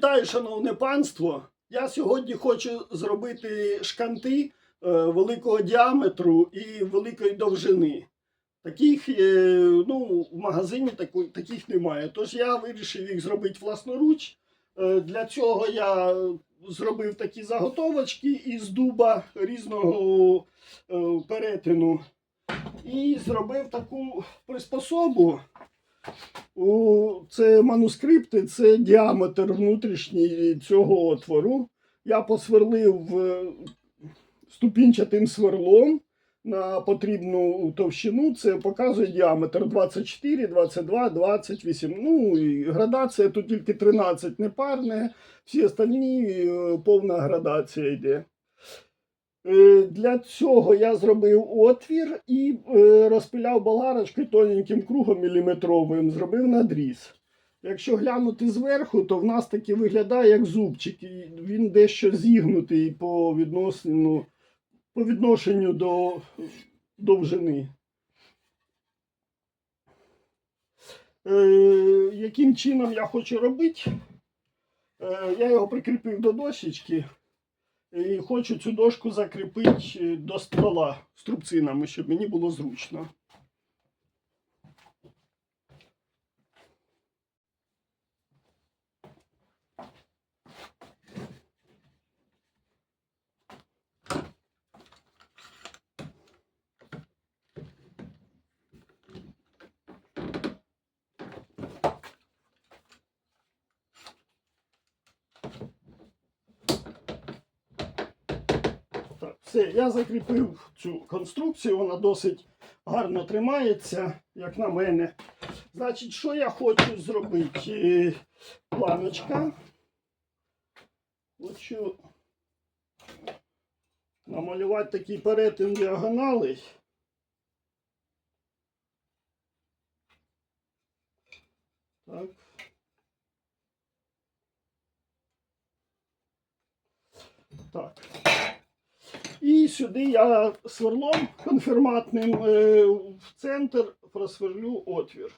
Вітаю, шановне панство. Я сьогодні хочу зробити шканти е, великого діаметру і великої довжини. Таких е, ну, в магазині таких немає. Тож я вирішив їх зробити власноруч. Е, для цього я зробив такі заготовочки із дуба різного перетину. І зробив таку приспособу. Це манускрипти, це діаметр внутрішній цього отвору. Я посверлив е, ступінчатим сверлом на потрібну товщину. Це показує діаметр 24, 22, 28. Ну і градація тут тільки 13 непарне, всі остальні е, повна градація йде. Е, Для цього я зробив отвір і е, розпиляв болгарочкою тоненьким кругом міліметровим, зробив надріз. Якщо глянути зверху, то в нас таки виглядає як зубчик, він дещо зігнутий по відносину, по відношенню до довжини. Е, яким чином я хочу робити? Е, я його прикріпив до дощечки. І хочу цю дошку закріпити е, до стола струбцинами, щоб мені було зручно. Так, все, я закріпив цю конструкцію, вона досить гарно тримається, як на мене. Значить, що я хочу зробити? Е, Планочка. Хочу намалювати такий перетин діагонали. Так. Так. І сюди я сверлом конфірматним е, в центр просверлю отвір.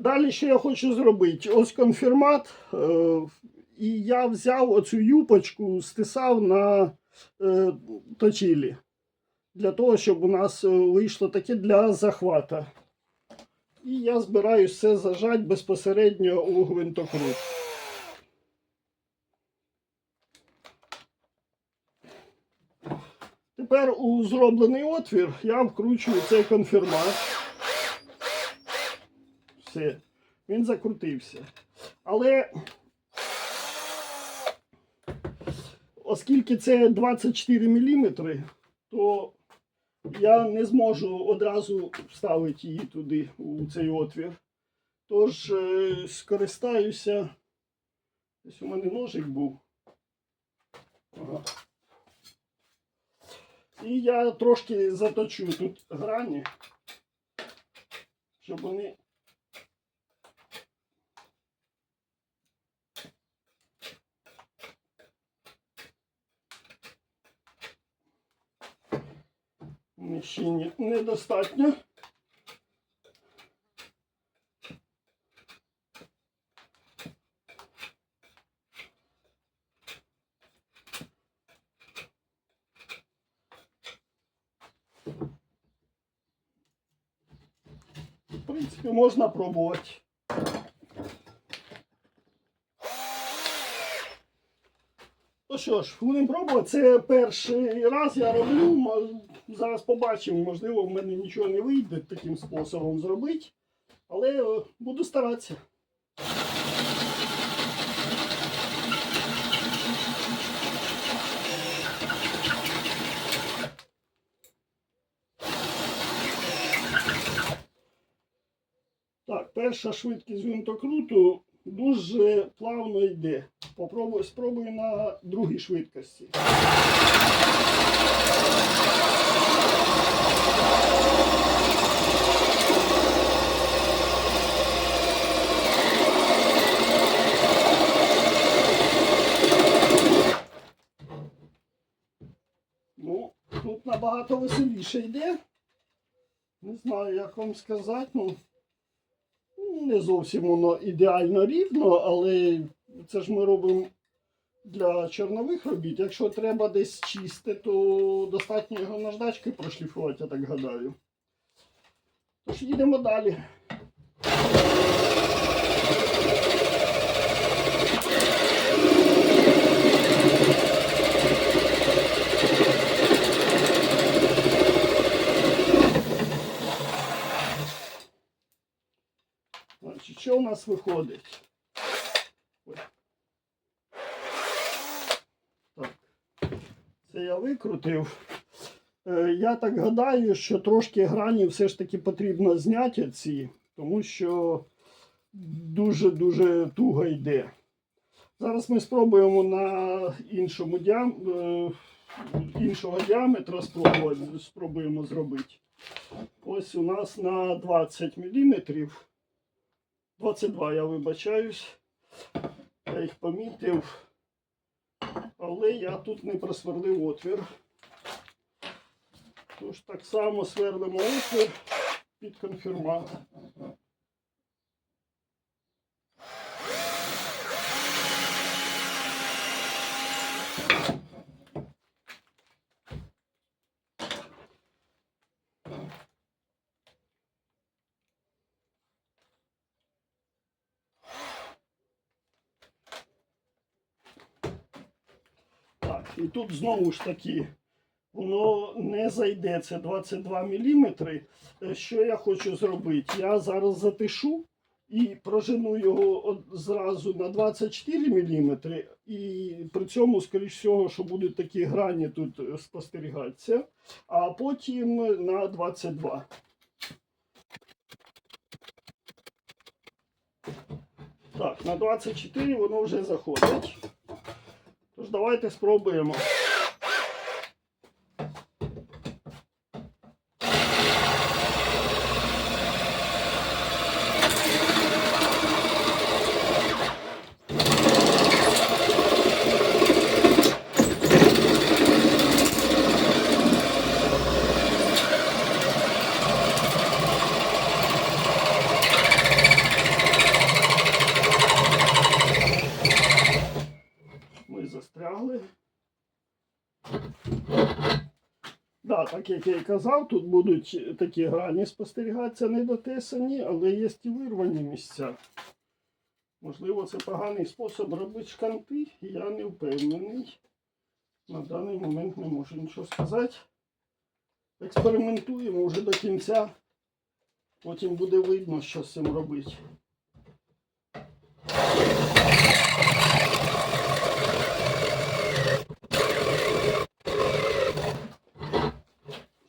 Далі що я хочу зробити? Ось конфірмат. І я взяв оцю юпочку, стисав на е, точилі. Для того, щоб у нас е, вийшло таке для захвата. І я збираюсь все зажати безпосередньо у гвинтокрут. Тепер у зроблений отвір я вкручую цей конфірмат. Все, він закрутився. Але оскільки це 24 мм, то я не зможу одразу вставити її туди, у цей отвір. Тож е, скористаюся. Ось у мене ножик був. Ага. І я трошки заточу тут грані, щоб вони ще недостатньо. В принципі, можна пробувати. Ну що ж, будемо пробувати. Це перший раз я роблю. Зараз побачимо, можливо, в мене нічого не вийде таким способом зробити. Але е, буду старатися. Так, перша швидкість гвинтокруту дуже плавно йде. Попробую, спробую на другій швидкості. Набагато веселіше йде. Не знаю, як вам сказати. Ну, не зовсім воно ідеально рівно, але це ж ми робимо для чорнових робіт. Якщо треба десь чисте, то достатньо його наждачки прошліфувати, я так гадаю. Тож їдемо далі. Значить, що у нас виходить? Ой. Так. Це я викрутив. Е, Я так гадаю, що трошки грані все ж таки потрібно зняти ці, тому що дуже-дуже туго йде. Зараз ми спробуємо на іншому діам... е, іншого діаметра спробуємо, спробуємо зробити. Ось у нас на 20 мм. 22, я вибачаюсь. Я їх помітив. Але я тут не просверлив отвір. Тож так само сверлимо отвір під конфірмат. Так, і тут знову ж таки воно не зайде, це 22 мм. Що я хочу зробити? Я зараз затишу і прожену його зразу на 24 мм. І при цьому, скоріш всього, що будуть такі грані тут е, спостерігатися, а потім на 22. Так, на 24 воно вже заходить. Тож давайте спробуємо. Ми застрягли. Да, як я і казав, тут будуть такі грані спостерігатися недотесані, але є і вирвані місця. Можливо, це поганий спосіб робити шканти, я не впевнений. На даний момент не можу нічого сказати. Експериментуємо вже до кінця. Потім буде видно, що з цим робити.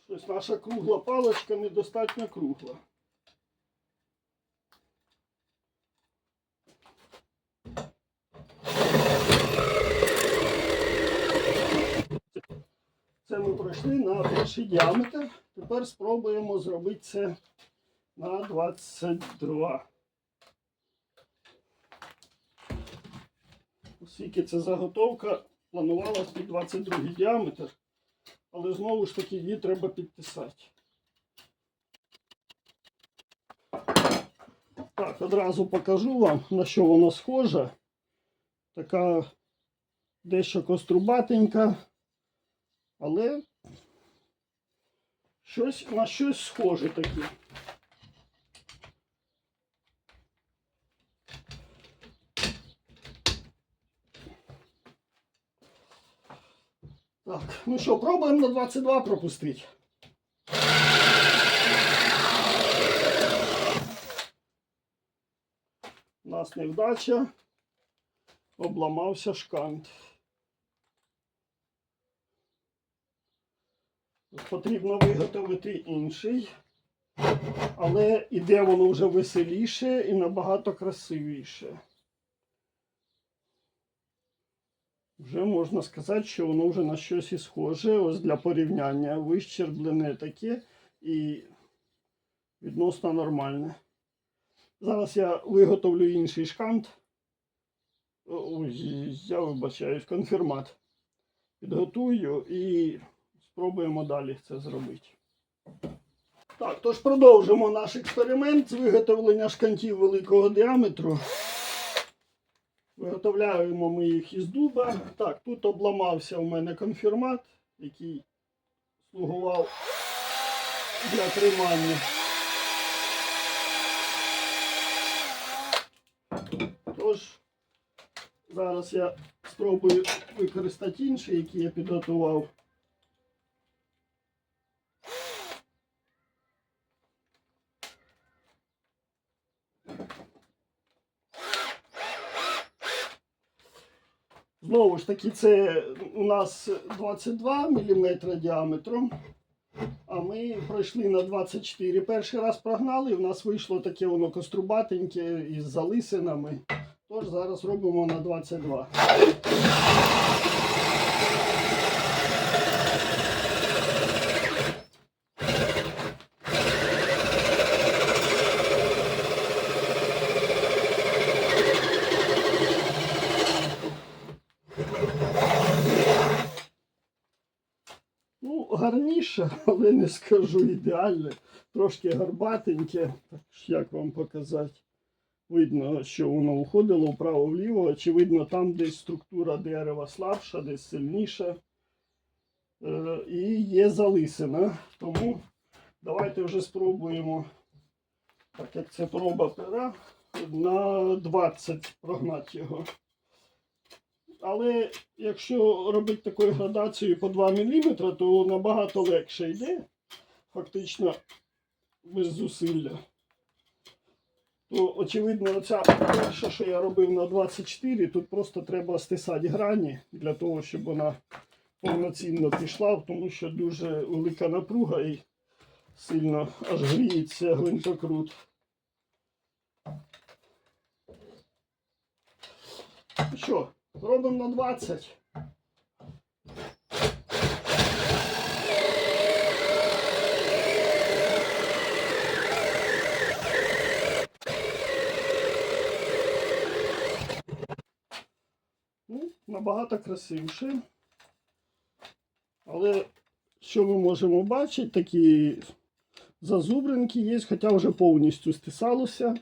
Щось наша кругла паличка недостатньо кругла. Це ми пройшли на перший діаметр. Тепер спробуємо зробити це на 22. Оскільки це заготовка планувалась під 22 діаметр. Але знову ж таки її треба підписати. Так, одразу покажу вам, на що воно схоже. Така дещо кострубатенька, але щось на щось схоже таке. Так, ну що, пробуємо на 22 пропустити. У нас невдача. Обламався шкант. Потрібно виготовити інший. Але іде воно вже веселіше і набагато красивіше. Вже можна сказати, що воно вже на щось і схоже. Ось для порівняння вищерблене таке і відносно нормальне. Зараз я виготовлю інший шкант. Ой, я вибачаюсь, конфірмат. Підготую і спробуємо далі це зробити. Так, тож продовжимо наш експеримент з виготовлення шкантів великого діаметру. Виготовляємо ми їх із дуба. Так, тут обламався у мене конфірмат, який слугував для тримання. Тож, зараз я спробую використати інший, який я підготував. Знову ж таки, це у нас 22 мм діаметром. А ми пройшли на 24. Перший раз прогнали, і в нас вийшло таке воно кострубатеньке із залисинами. Тож зараз робимо на 22. Ну, гарніше, але не скажу ідеальне. Трошки гарбатеньке. Так, як вам показати? Видно, що воно уходило вправо-вліво. Очевидно, там десь структура дерева слабша, десь сильніша. Е, і є залисина. Тому давайте вже спробуємо, так як це проба пера, на 20 прогнати його. Але якщо робити такою градацією по 2 мм, то набагато легше йде, фактично без зусилля. То, очевидно, оця перша, що я робив на 24, тут просто треба стисати грані для того, щоб вона повноцінно пішла, тому що дуже велика напруга і сильно аж гріється гвинтокрут. Що, робимо на 20. Ну, набагато красивіше. Але що ми можемо бачити, такі зазубринки є, хоча вже повністю стисалося.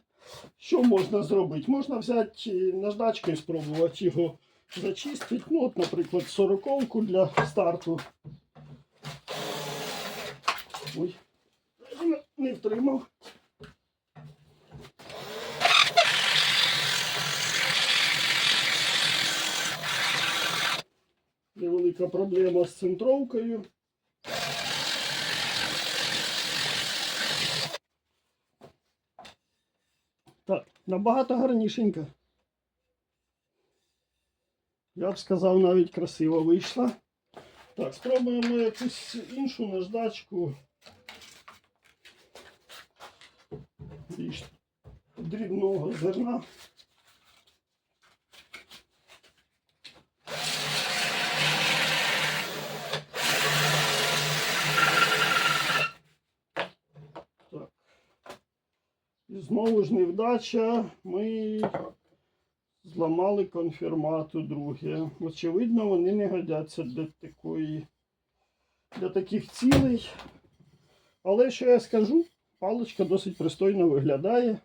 Що можна зробити? Можна взяти е, наждачкою спробувати його зачистити. Ну, от, наприклад, сороковку для старту. Ой, не втримав. Невелика проблема з центровкою. Так, набагато гарнішенька. Я б сказав, навіть красиво вийшла. Так, спробуємо якусь іншу наждачку. Дрібного зерна. І знову ж невдача. Ми зламали конфірмату друге. Очевидно, вони не годяться для такої, для таких цілей. Але що я скажу, паличка досить пристойно виглядає.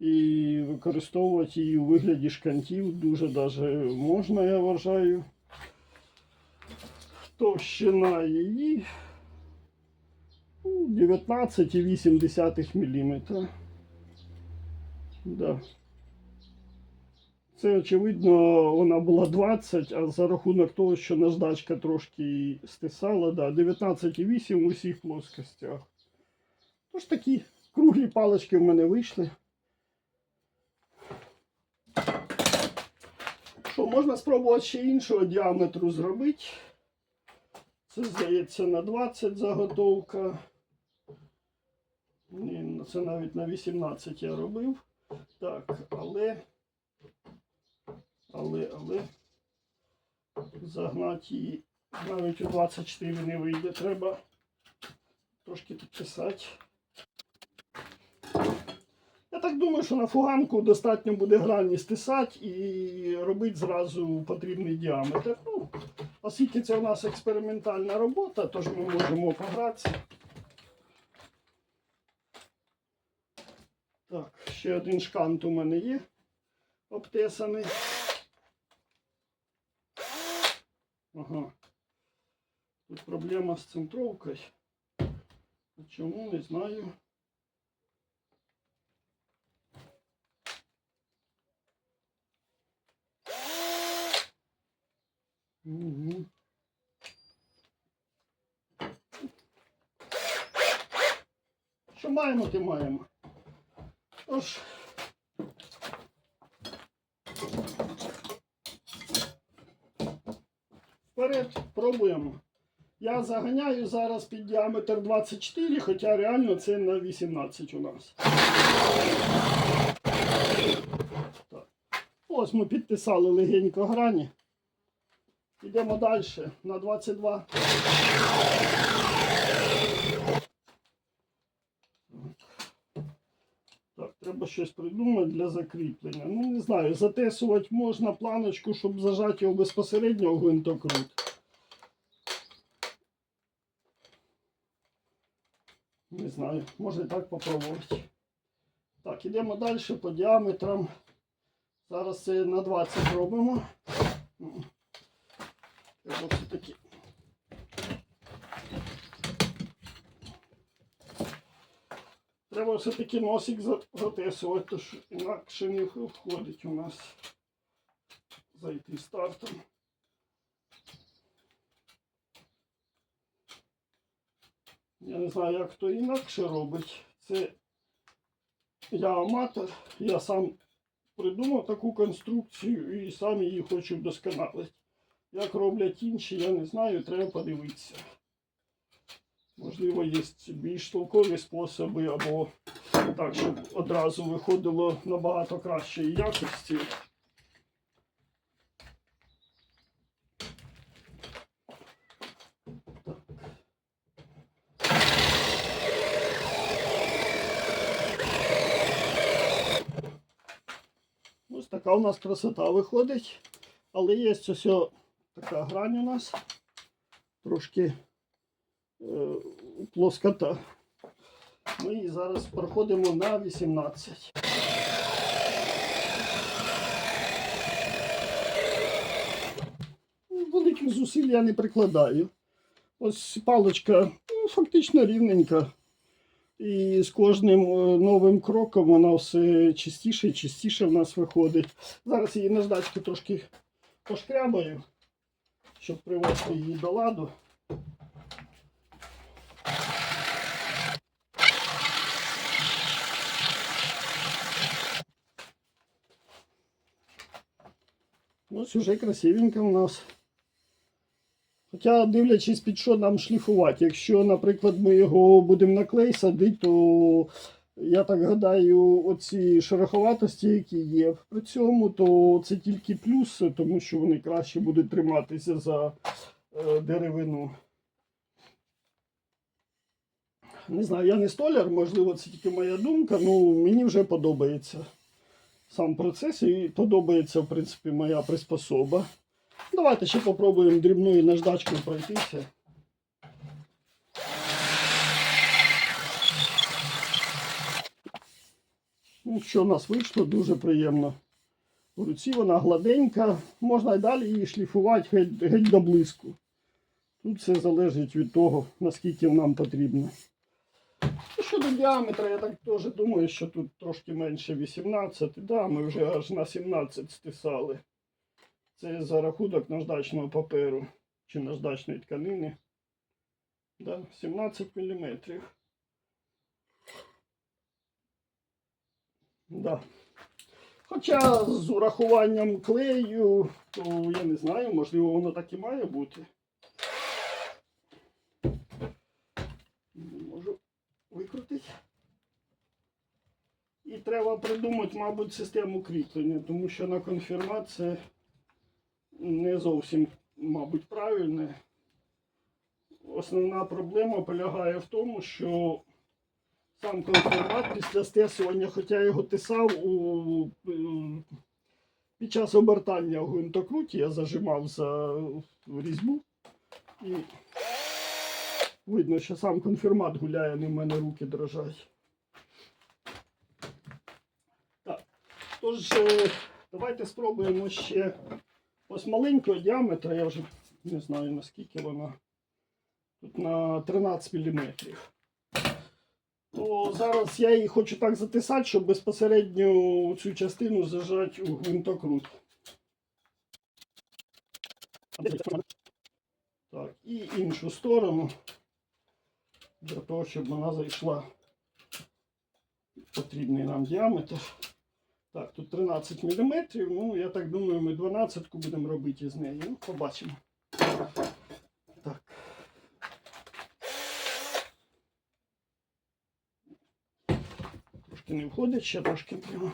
І використовувати її у вигляді шкантів дуже даже можна, я вважаю. Товщина її 19,8 мм. Да. Це, очевидно, вона була 20, а за рахунок того, що наждачка трошки стисала, да, 19,8 у всіх плоскостях. Тож такі круглі палички в мене вийшли. Що, можна спробувати ще іншого діаметру зробити. Це, здається, на 20 заготовка. Ні, це навіть на 18 я робив. Так, але, але, але загнати її навіть у 24 не вийде. Треба трошки підписати. Я так думаю, що на фуганку достатньо буде грані стисати і робити зразу потрібний діаметр. Ну, Оскільки це у нас експериментальна робота, тож ми можемо погратися. Так, ще один шкант у мене є обтесаний. Ага. Тут проблема з центровкою. Чому не знаю. Угу. Що маємо, ти маємо. Тож. Вперед, пробуємо. Я заганяю зараз під діаметр 24, хоча реально це на 18 у нас. Так. Ось ми підписали легенько грані. Йдемо далі на 22. Так, треба щось придумати для закріплення. Ну, не знаю, затесувати можна планочку, щоб зажати його безпосередньо в гвинтокрут. Не знаю, можна і так попробувати. Так, ідемо далі по діаметрам. Зараз це на 20 робимо. М. Треба Треба все-таки носик за- затесувати, то інакше не входить у нас зайти стартом. Я не знаю, як хто інакше робить. Це я аматор, я сам придумав таку конструкцію і сам її хочу вдосконалити. Як роблять інші, я не знаю, треба подивитися. Можливо, є більш толкові способи, або так, щоб одразу виходило набагато кращої якості. Ось така у нас красота виходить. Але є ось така грань у нас. Трошки плоскота. Ми її зараз проходимо на 18. Ну, Великих зусиль я не прикладаю. Ось паличка ну, фактично рівненька. І з кожним е, новим кроком вона все чистіше і чистіше в нас виходить. Зараз її наждачки трошки пошкрябаю, щоб привести її до ладу. Ось уже красивенько у нас. Хоча дивлячись під що нам шліфувати. Якщо, наприклад, ми його будемо на клей садити, то я так гадаю, оці шероховатості, які є при цьому, то це тільки плюс, тому що вони краще будуть триматися за е, деревину. Не знаю, я не столяр, можливо, це тільки моя думка, ну мені вже подобається сам процес і подобається, в принципі, моя приспособа. Давайте ще попробуємо дрібною наждачкою пройтися. Ну, що в нас вийшло, дуже приємно. В руці вона гладенька, можна й далі її шліфувати геть, геть до блиску. Тут все залежить від того, наскільки нам потрібно. Щодо діаметра, я так теж думаю, що тут трошки менше 18. Да, ми вже аж на 17 стисали. Це за рахунок наждачного паперу чи наждачної тканини. Да, 17 мм. Да. Хоча з урахуванням клею, то я не знаю, можливо, воно так і має бути. Не можу викрутити. І треба придумати, мабуть, систему кріплення, тому що на конфірмації не зовсім, мабуть, правильне. Основна проблема полягає в тому, що сам конформат після стесування, хоча я його тисав у під час обертання в гвинтокруті я зажимав за різьбу і видно, що сам конфірмат гуляє, не в мене руки дрожать. Тож, е, давайте спробуємо ще ось маленького діаметра, я вже не знаю наскільки вона. Тут на 13 мм. То зараз я її хочу так затисати, щоб безпосередньо цю частину зажати у гвинтокрут. Так, і іншу сторону. Для того, щоб вона зайшла в потрібний нам діаметр. Так, тут 13 мм. Ну, я так думаю, ми 12 будемо робити з нею. Ну, побачимо. Так. Трошки не входить, ще трошки прямо.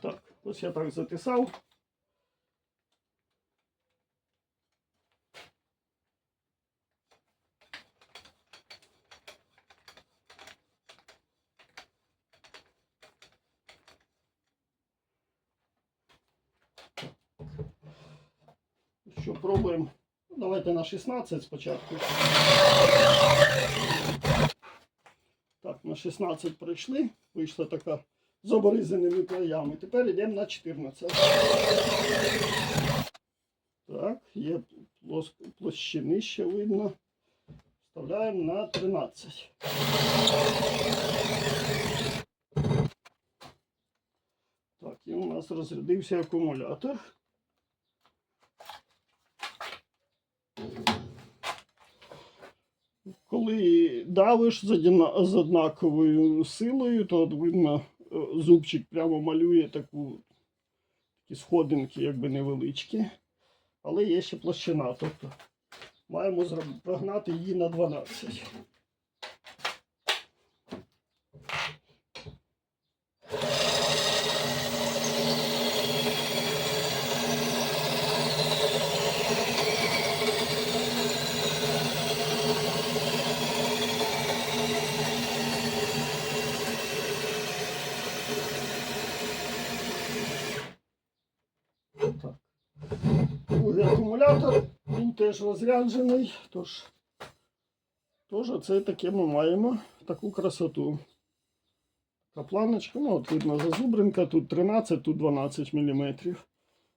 Так, ось я так затисав. Що пробуємо? Ну, Давайте на 16 спочатку. Так, на 16 пройшли. Вийшла така з обрізаними краями. Тепер йдемо на 14. Так, є площини ще видно. Вставляємо на 13. Так, і у нас розрядився акумулятор. Коли давиш з, однаковою силою, то видно, зубчик прямо малює таку, такі сходинки, якби невеличкі. Але є ще площина. Тобто маємо прогнати її на 12. Так. Другий акумулятор, він теж розряджений, тож, тож оце таке ми маємо таку красоту. Така планочка, ну от видно зазубринка, тут 13, тут 12 мм.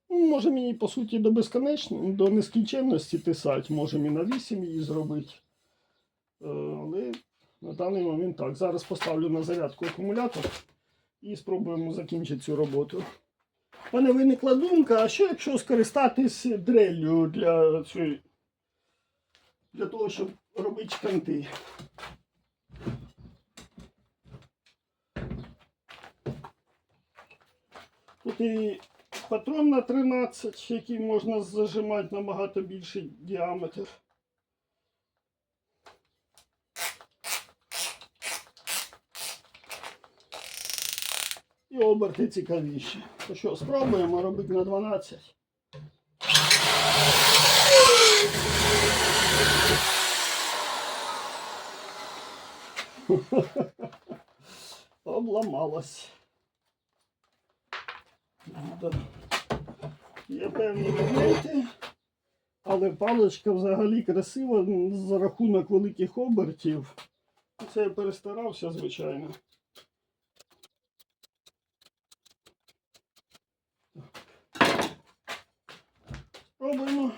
Ну, можемо її, по суті, до безконечності, до нескінченності тисати, можемо і на 8 її зробити. Е, Але на даний момент так. Зараз поставлю на зарядку акумулятор і спробуємо закінчити цю роботу. У мене виникла думка, а що якщо скористатись дрелью для для того, щоб робити шканти. Тут і патрон на 13, який можна зажимати набагато більший діаметр. І оберти цікавіші. То що, спробуємо робити на 12. Обламалось. Є певні моменти, але паличка взагалі красива за рахунок великих обертів. Це я перестарався, звичайно. Пробуємо.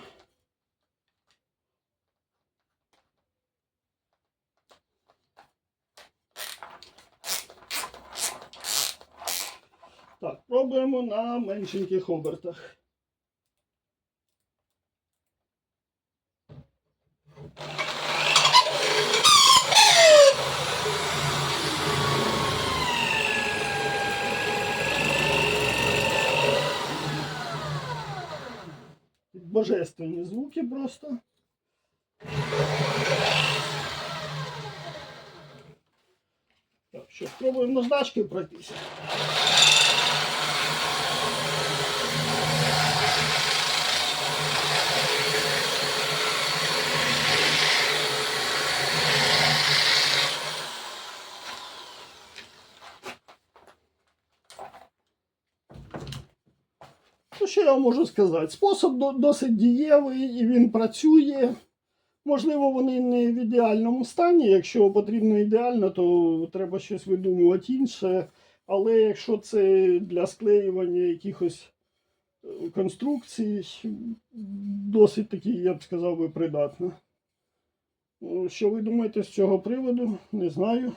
Так, пробуємо на меншеньких обертах. Божественні звуки просто. Так, що, спробуємо наждачкою пройтися. Ну, що я вам можу сказати? Спосіб досить дієвий і він працює. Можливо, вони не в ідеальному стані. Якщо потрібно ідеально, то треба щось видумувати інше. Але якщо це для склеювання якихось е, конструкцій, досить таки, я б сказав би, придатно. Ну, Що ви думаєте з цього приводу? Не знаю.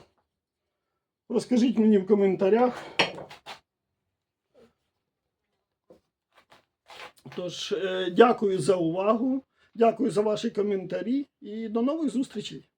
Розкажіть мені в коментарях. Тож, е, дякую за увагу, дякую за ваші коментарі і до нових зустрічей.